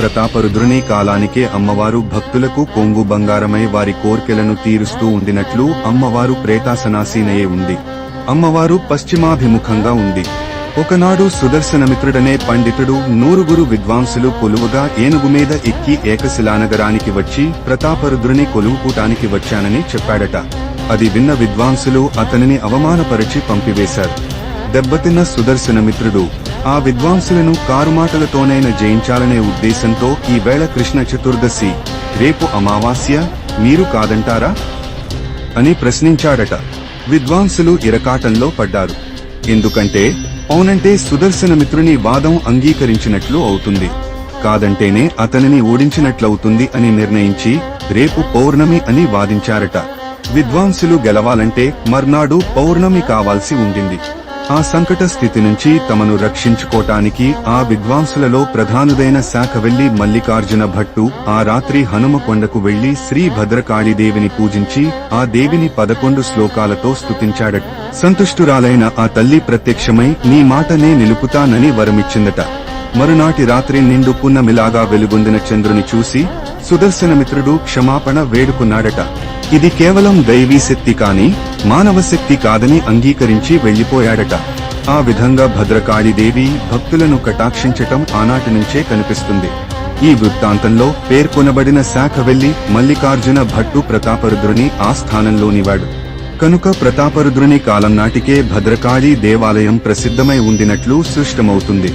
ప్రతాపరుద్రుని కాలానికే అమ్మవారు భక్తులకు కొంగు బంగారమై వారి కోర్కెలను తీరుస్తూ ఉండినట్లు అమ్మవారు ప్రేతాసనాసీనయే ఉంది. అమ్మవారు పశ్చిమాభిముఖంగా ఉంది. ఒకనాడు సుదర్శనమిత్రుడనే పండితుడు నూరుగురు విద్వాంసులు కొలువుగా ఏనుగు మీద ఎక్కి ఏకశిలానగరానికి వచ్చి ప్రతాపరుద్రుని కొలువుకూటానికి వచ్చానని చెప్పాడట. అది విన్న విద్వాంసులు అతనిని అవమానపరిచి పంపివేశారు. దెబ్బతిన్న సుదర్శనమిత్రుడు ఆ విద్వాంసులను కారుమాటలతోనైనా జయించాలనే ఉద్దేశంతో ఈ కృష్ణ చతుర్దశి. రేపు అమావాస్య మీరు కాదంటారా? అని ప్రశ్నించాడట. విద్వాంసులు ఇరకాటంలో పడ్డారు. ఎందుకంటే అవునంటే సుదర్శనమిత్రుని వాదం అంగీకరించినట్లు అవుతుంది. కాదంటేనే అతనిని ఓడించినట్లవుతుంది అని నిర్ణయించి రేపు పౌర్ణమి అని వాదించారట. విద్వాంసులు గెలవాలంటే మర్నాడు పౌర్ణమి కావాల్సి ఉండింది. ఆ సంకట స్థితి నుంచి తమను రక్షించుకోటానికి ఆ విద్వాంసులలో ప్రధానుదైన శాఖ వెళ్ళి మల్లికార్జున భట్టు ఆ రాత్రి హనుమకొండకు వెళ్ళి శ్రీ భద్రకాళీదేవిని పూజించి ఆ దేవిని పదకొండు శ్లోకాలతో స్తుతించాడట. సంతుష్టురాలైన ఆ తల్లి ప్రత్యక్షమై నీ మాటనే నిలుపుతానని వరమిచ్చిందట. మరునాటి రాత్రి నిండు పున్నమిలాగా వెలుగొందిన చంద్రుని చూసి సుదర్శనమిత్రుడు క్షమాపణ వేడుకున్నాడట. ఇది కేవలం దైవీ శక్తి కాని మానవ శక్తి కాదని అంగీకరించి వెళ్ళిపోయాడట ఆ విధంగా భద్రకాళీదేవి భక్తులను కటాక్షించటం ఆనాటి నుంచే కనిపిస్తుంది. ఈ వృత్తాంతంలో పేర్కొనబడిన శాఖ వెళ్ళి మల్లికార్జున భట్టు ప్రతాపరుద్రుని ఆ స్థానంలోనివాడు కనుక ప్రతాపరుద్రుని కాలం నాటికే భద్రకాళీ దేవాలయం ప్రసిద్ధమై ఉండినట్లు సృష్టమవుతుంది.